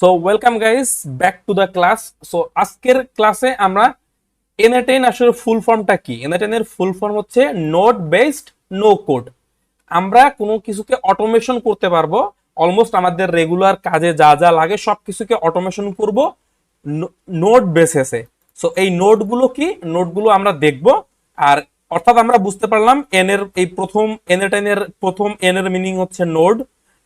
So welcome guys back to the class so আজকের ক্লাসে আমরা এনএটেন আসলে ফুল ফর্মটা কি? এনএটেন এর ফুল ফর্ম হচ্ছে নোট বেসড নো কোড আমরা কোনো কিছুকে অটোমেশন করতে পারব। অলমোস্ট আমাদের রেগুলার কাজে যা যা লাগে সব কিছুকে অটোমেশন করব নোট বেসেসে সো এই নোটগুলো কি? নোটগুলো আমরা দেখব। আর অর্থাৎ আমরা বুঝতে পারলাম এন এর এই প্রথম এনএটেন এর প্রথম এন এর মিনিং হচ্ছে নোড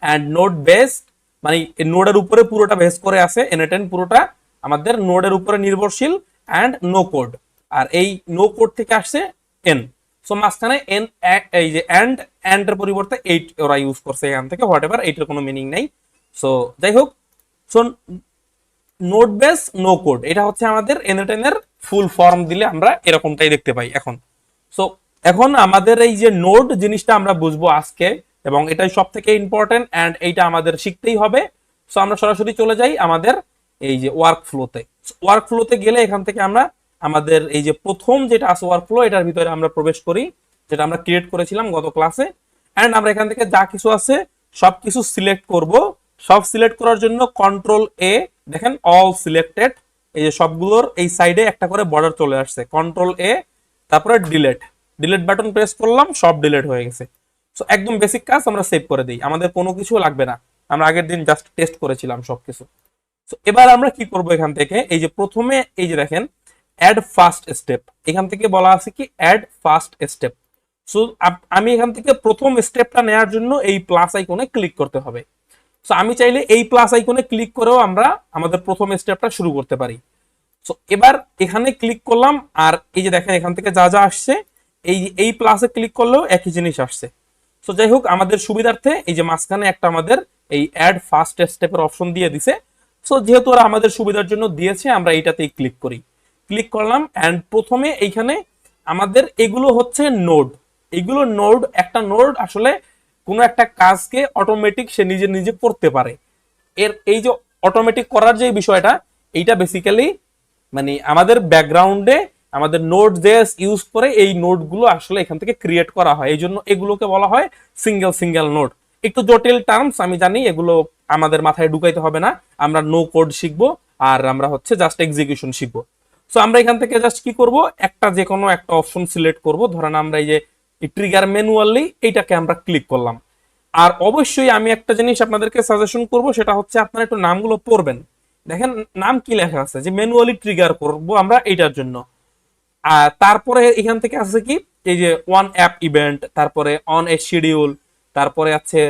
অ্যান্ড নোট বেসড মানে নোডের উপরে পুরোটা বেস করে আছে এনএটেন পুরোটা আমাদের নোডের উপরে নির্ভরশীল অ্যান্ড নো কোড আর এই নো কোড থেকে আসছে এন সো মাঝখানে এন এই যে অ্যান্ড এর পরিবর্তে এইট ওরা ইউজ করছে এখান থেকে হোয়াট এভার এইটার কোনো মিনিং নাই। সো যাই হোক so node base no code এটা হচ্ছে আমাদের এনএটেনের ফুল ফর্ম দিলে আমরা এরকমটাই দেখতে পাই এখন। সো এখন আমাদের এই যে নোড জিনিসটা আমরা বুঝব আজকে এবং এটাই সব থেকে ইম্পর্টেন্ট অ্যান্ড এইটা আমাদের শিখতেই হবে। সো আমরা সরাসরি চলে যাই আমাদের এই যে ওয়ার্ক ফ্লোতে ওয়ার্ক ফ্লোতে গেলে এখান থেকে আমরা আমাদের এই যে প্রথম যেটা আছে ওয়ার্ক ফ্লো এটার ভিতরে আমরা প্রবেশ করি, যেটা আমরা ক্রিয়েট করেছিলাম গত ক্লাসে অ্যান্ড আমরা এখান থেকে যা কিছু আছে সব কিছু সিলেক্ট করব। সব সিলেক্ট করার জন্য কন্ট্রোল এ দেখেন অল সিলেক্টেড এই যে সবগুলোর এই সাইডে একটা করে বর্ডার চলে আসছে। কন্ট্রোল এ তারপরে ডিলেট ডিলেট বাটন প্রেস করলাম, সব ডিলেট হয়ে গেছে। সো একদম বেসিক কাজ আমরা সেভ করে দিই। আমাদের কোনো কিছু লাগবে না। আমরা আগের দিন জাস্ট টেস্ট করেছিলাম সবকিছু। সো এবার আমরা কি করব এখান থেকে? এই যে প্রথমে, এই যে দেখেন অ্যাড ফার্স্ট স্টেপ এখান থেকে বলা আছে কি অ্যাড ফার্স্ট স্টেপ সো আমি এখান থেকে প্রথম স্টেপটা নেওয়ার জন্য এই প্লাস আইকনে ক্লিক করতে হবে। সো আমি চাইলে এই প্লাস আইকনে ক্লিক করেও আমরা আমাদের প্রথম স্টেপটা শুরু করতে পারি। সো এবার এখানে ক্লিক করলাম, আর এই যে দেখেন, এখান থেকে যা যা আসছে, এই এই প্লাসে ক্লিক করলেও একই জিনিস আসছে। সো যাই হোক আমাদের সুবিধার্থে এই যে মাঝখানে একটা আমাদের এই অ্যাড ফার্স্ট স্টেপের অপশন দিয়ে দিছে। সো যেহেতু ওরা আমাদের সুবিধার জন্য দিয়েছে, আমরা এইটাতেই ক্লিক করি। ক্লিক করলাম অ্যান্ড প্রথমে এইখানে আমাদের এগুলো হচ্ছে নোড এগুলো নোড একটা নোড আসলে কোনো একটা কাজকে অটোমেটিক সে নিজে নিজে করতে পারে। এর এই যে অটোমেটিক করার যে বিষয়টা, এইটা বেসিক্যালি মানে আমাদের ব্যাকগ্রাউন্ডে আমাদের নোট জেস ইউজ করে এই নোটগুলো আসলে এখান থেকে ক্রিয়েট করা হয়। এই জন্য এগুলোকে বলা হয় সিঙ্গেল সিঙ্গেল নোট। একটু জটিল টার্মস, আমি জানি এগুলো আমাদের মাথায় ঢুকাইতে হবে না। আমরা নো কোড শিখব আর আমরা হচ্ছে জাস্ট এক্সিকিউশন শিখব। সো আমরা এখান থেকে জাস্ট কি করব? একটা যে কোনো একটা অপশন সিলেক্ট করব। ধরেন আমরা এই যে ট্রিগার ম্যানুয়ালি এইটাকে আমরা ক্লিক করলাম। আর অবশ্যই আমি একটা জিনিস আপনাদেরকে সাজেশন করব, সেটা হচ্ছে আপনারা একটু নামগুলো পড়বেন। দেখেন নাম কি লেখা আছে? যে ম্যানুয়ালি ট্রিগার করব আমরা এইটার জন্য। তারপরে এখান থেকে আছে কি? এই যে ওয়ান অ্যাপ ইভেন্ট তারপরে অন এ শিডিউল তারপরে আছে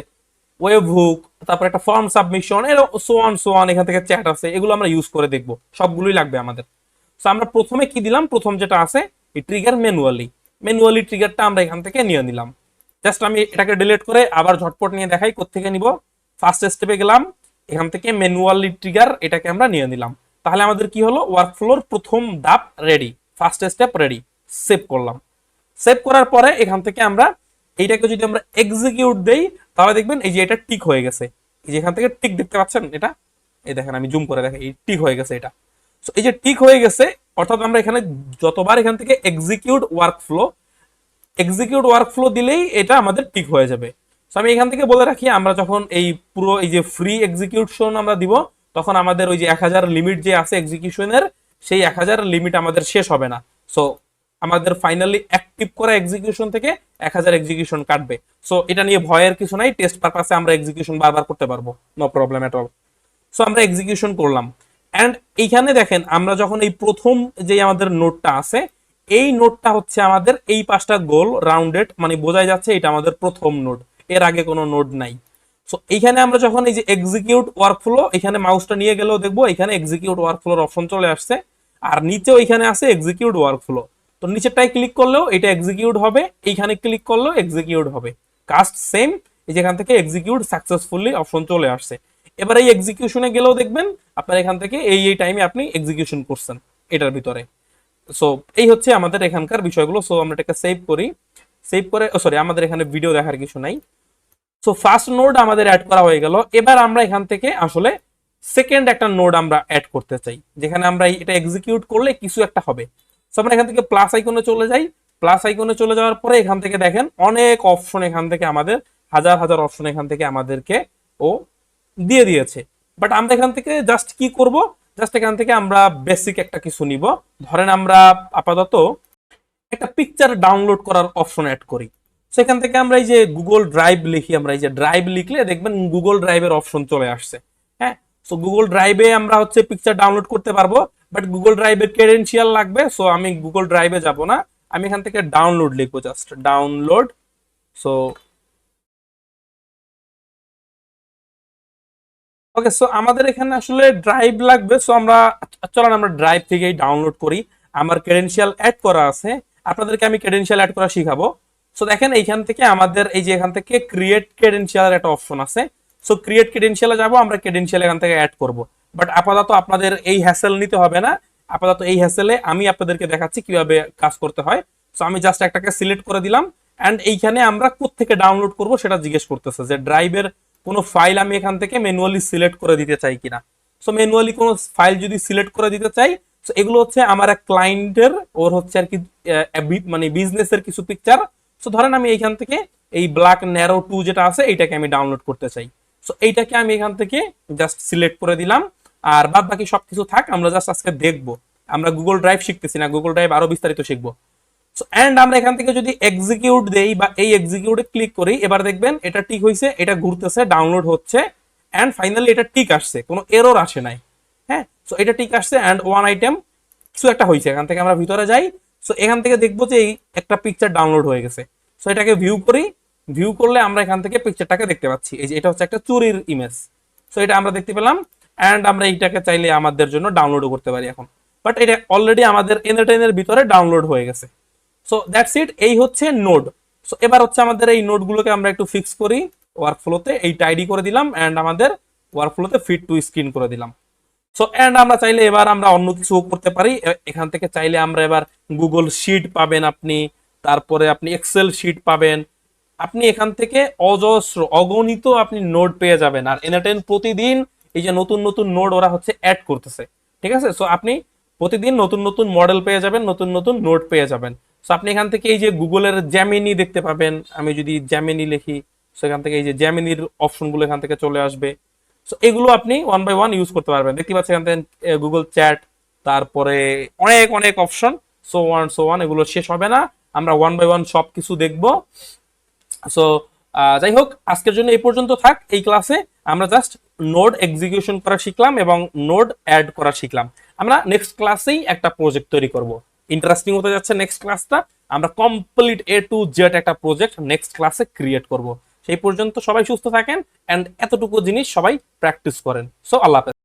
ওয়েব হুক তারপরে একটা ফর্ম সাবমিশন এর সো অন সো অন এখান থেকে চ্যাট আছে, এগুলো আমরা ইউজ করে দেখব। সবগুলোই লাগবে আমাদের। সো আমরা প্রথমে কি দিলাম? প্রথম যেটা আছে, এই ট্রিগার ম্যানুয়ালি ম্যানুয়ালি ট্রিগারটা আমরা এখান থেকে নিয়ে নিলাম। জাস্ট আমি এটাকে ডিলিট করে আবার ঝটপট নিয়ে দেখাই কোথেকে নিব? ফার্স্ট স্টেপে গেলাম, এখান থেকে ম্যানুয়ালি ট্রিগার এটাকে আমরা নিয়ে নিলাম। তাহলে আমাদের কি হলো? ওয়ার্ক ফ্লোর প্রথম ধাপ ready first step ready save করলাম। সেভ করার পরে এখান থেকে আমরা এইটাকে যদি আমরা এক্সিকিউট দেই, তাহলে দেখবেন এই যে এটা টিক হয়ে গেছে। এই যে এখান থেকে টিক দেখতে পাচ্ছেন এটা? এই দেখেন, আমি জুম করে দেখেন, এই টিক হয়ে গেছে এটা। সো এই যে টিক হয়ে গেছে, অর্থাৎ আমরা এখানে যতবার এখান থেকে execute workflow execute workflow দিলেই এটা আমাদের টিক হয়ে যাবে। সো আমি এখান থেকে বলে রাখি, আমরা যখন এই পুরো, এই যে ফ্রি এক্সিকিউশন আমরা দিব, তখন আমাদের ওই যে এক হাজার লিমিট যে আছে এক্সিকিউশনের সেই এক হাজার লিমিট আমাদের শেষ হবে না। সো আমাদের ফাইনালি অ্যাক্টিভ করা এক্সিকিউশন থেকে এক হাজার এক্সিকিউশন কাটবে। সো এটা নিয়ে ভয়ের কিছু নাই টেস্ট পারপাসে আমরা এক্সিকিউশন বারবার করতে পারব। No problem at all so আমরা এক্সিকিউশন করলাম। অ্যান্ড এইখানে দেখেন, আমরা যখন এই প্রথম যে আমাদের নোটটা আছে, এই নোটটা হচ্ছে আমাদের এই পাঁচটা গোল রাউন্ডেড মানে বোঝাই যাচ্ছে এটা আমাদের প্রথম নোট। এর আগে কোনো নোট নাই। সো এইখানে আমরা যখন এই যে এক্সিকিউট ওয়ার্কফ্লো এখানে মাউসটা নিয়ে গেলেও দেখব, এখানে এক্সিকিউট ওয়ার্কফ্লোর অপশন চলে আসছে। আর নিচেও এখানে আছে এক্সিকিউট ওয়ার্কফ্লো তো নিচেরটাই ক্লিক করলেও এটা এক্সিকিউট হবে, এইখানে ক্লিক করলেও এক্সিকিউট হবে। কাস্ট সেম এই যেখান থেকে এক্সিকিউট সাকসেসফুলি অপশন চলে আসছে। এবার এই এক্সিকিউশনে গেলেও দেখবেন, আপনার এখান থেকে এই এই টাইমে আপনি এক্সিকিউশন করছেন এটার ভিতরে। সো এই হচ্ছে আমাদের এখানকার বিষয়গুলো। সো আমরা এটাকে সেভ করি। সেভ করে সরি আমাদের এখানে ভিডিও দেখার কিছু নাই। সো ফার্স্ট নোড আমাদের অ্যাড করা হয়ে গেল। এবার আমরা এখান থেকে আসলে সেকেন্ড একটা নোড আমরা অ্যাড করতে চাই, যেখানে আমরা এটা এক্সিকিউট করলে কিছু একটা হবে। সো আমরা এখান থেকে প্লাস আইকনে চলে যাই। প্লাস আইকনে চলে যাওয়ার পরে এখান থেকে দেখেন অনেক অপশন এখান থেকে আমাদের, হাজার হাজার অপশন এখান থেকে আমাদেরকে ও দিয়ে দিয়েছে। বাট আমরা এখান থেকে জাস্ট কি করব? জাস্ট এখান থেকে আমরা বেসিক একটা কিছু নিব। ধরেন আমরা আপাতত একটা পিকচার ডাউনলোড করার অপশন অ্যাড করি। সেখান থেকে আমরা এই যে গুগল ড্রাইভ লিখি, আমরা এই যে ড্রাইভ লিখলে দেখবেন গুগল ড্রাইভের অপশন চলে আসছে। সো গুগল ড্রাইভে আমরা হচ্ছে পিকচার ডাউনলোড করতে পারব বাট গুগল ড্রাইভের ক্রেডেন্সিয়াল লাগবে সো আমি গুগল ড্রাইভে যাব না, আমি এখান থেকে ডাউনলোড লিখব just download so okay so আমাদের এখানে আসলে ড্রাইভ লাগবে সো আমরা, চলেন আমরা ড্রাইভ থেকেই ডাউনলোড করি, আমার ক্রেডেন্সিয়াল অ্যাড করা আছে, আপনাদেরকে আমি ক্রেডেন্সিয়াল অ্যাড করা শিখাবো সো দেখেন এইখান থেকে আমাদের, এই যে এখান থেকে ক্রিয়েট ক্রেডেন্সিয়াল একটা অপশন আছে সো ক্রিয়েট ক্রেডেন্সিয়ালে যাব, আমরা ক্রেডেন্সিয়াল এখান থেকে অ্যাড করব। বাট আপাতত আপনাদের এই হ্যাসেল নিতে হবে না। আপাতত এই হ্যাসেলে আমি আপনাদেরকে দেখাচ্ছি কীভাবে কাজ করতে হয়। সো আমি জাস্ট একটাকে সিলেক্ট করে দিলাম। অ্যান্ড এইখানে আমরা থেকে ডাউনলোড করব সেটা জিজ্ঞেস করতেছে যে ড্রাইভের কোনো ফাইল আমি এখান থেকে ম্যানুয়ালি সিলেক্ট করে দিতে চাই কিনা। সো ম্যানুয়ালি কোনো ফাইল যদি সিলেক্ট করে দিতে চাই তো এগুলো হচ্ছে আমার এক ক্লায়েন্টের ওর হচ্ছে আর কি মানে বিজনেসের কিছু পিকচার সো ধরেন আমি এইখান থেকে এই ব্ল্যাক ন্যারো টু যেটা আছে, এইটাকে আমি ডাউনলোড করতে চাই। সো এইটাকে আমি এখান থেকে জাস্ট সিলেক্ট করে দিলাম। আর বাদ বাকি সবকিছু থাক, আমরা জাস্ট আজকে দেখব। আমরা গুগল ড্রাইভ শিখতেছি না গুগল ড্রাইভ আরও বিস্তারিত শিখব। সো এন্ড আমরা এখান থেকে যদি এক্সিকিউট দেই বা এই এক্সিকিউটে ক্লিক করি, এবার দেখবেন এটা ঠিক হয়েছে এটা ঘুরতেছে ডাউনলোড হচ্ছে এন্ড ফাইনালি এটা ঠিক আসছে, কোনো এরর আসে নাই। হ্যাঁ? সো এটা ঠিক আসছে এন্ড ওয়ান আইটেম কিছু একটা হয়েছে এখান থেকে আমরা ভিতরে যাই। সো এখান থেকে দেখব যে এই একটা পিকচার ডাউনলোড হয়ে গেছে। সো এটাকে ভিউ করি ভিউ করলে আমরা এখান থেকে পিকচারটাকে দেখতে পাচ্ছি। এই যে এটা হচ্ছে একটা চুরির ইমেজ সো এটা আমরা দেখতে পেলাম। এন্ড আমরা এইটাকে চাইলে আমাদের জন্য ডাউনলোডও করতে পারি এখন। বাট এটা অলরেডি আমাদের এন্টারটেইনের ভিতরে ডাউনলোড হয়ে গেছে। সো দ্যাটস ইট এই হচ্ছে নোড সো এবার হচ্ছে আমাদের এই নোটগুলোকে আমরা একটু ফিক্স করি। ওয়ার্ক ওয়ার্কফ্লোতে এই টাইডি করে দিলাম এন্ড আমাদের ওয়ার্কফ্লোতে ফিট টু স্ক্রিন করে দিলাম। সো এন্ড আমরা চাইলে এবার আমরা অন্য কিছু করতে পারি। এখান থেকে চাইলে আমরা এবার গুগল শিট পাবেন আপনি। তারপরে আপনি এক্সেল শিট পাবেন। আপনি এখান থেকে অজস্র, অগণিত আপনি নোট পেয়ে যাবেন। আর এনারটেন প্রতিদিন এই যে নতুন নতুন নোট ওরা হচ্ছে অ্যাড করতেছে। ঠিক আছে? সো আপনি প্রতিদিন নতুন নতুন মডেল পেয়ে যাবেন, নতুন নতুন নোট পেয়ে যাবেন। সো আপনি এখান থেকে এই যে গুগলের জ্যামিনি দেখতে পাবেন। আমি যদি জ্যামিনি লিখি সেখান থেকে এই যে জ্যামিনির অপশনগুলো এখান থেকে চলে আসবে। সো এগুলো আপনি ওয়ান বাই ওয়ান ইউজ করতে পারবেন। দেখতে পাচ্ছেন এখান থেকে গুগল চ্যাট তারপরে অনেক অনেক option so on so on এগুলো শেষ হবে না। আমরা ওয়ান বাই ওয়ান সব কিছু দেখব। সো যাই হোক, আজকের জন্য এই পর্যন্ত থাক। এই ক্লাসে আমরা জাস্ট নোড এক্সিকিউশন করা শিখলাম এবং নোড অ্যাড করা শিখলাম। আমরা নেক্সট ক্লাসেই একটা প্রজেক্ট তৈরি করব। ইন্টারেস্টিং হতে যাচ্ছে নেক্সট ক্লাসটা আমরা কমপ্লিট এ টু জেড একটা প্রজেক্ট নেক্সট ক্লাসে ক্রিয়েট করব। সেই পর্যন্ত সবাই সুস্থ থাকেন এন্ড এতটুকু জিনিস সবাই প্র্যাকটিস করেন। সো আল্লাহ হাফেজ।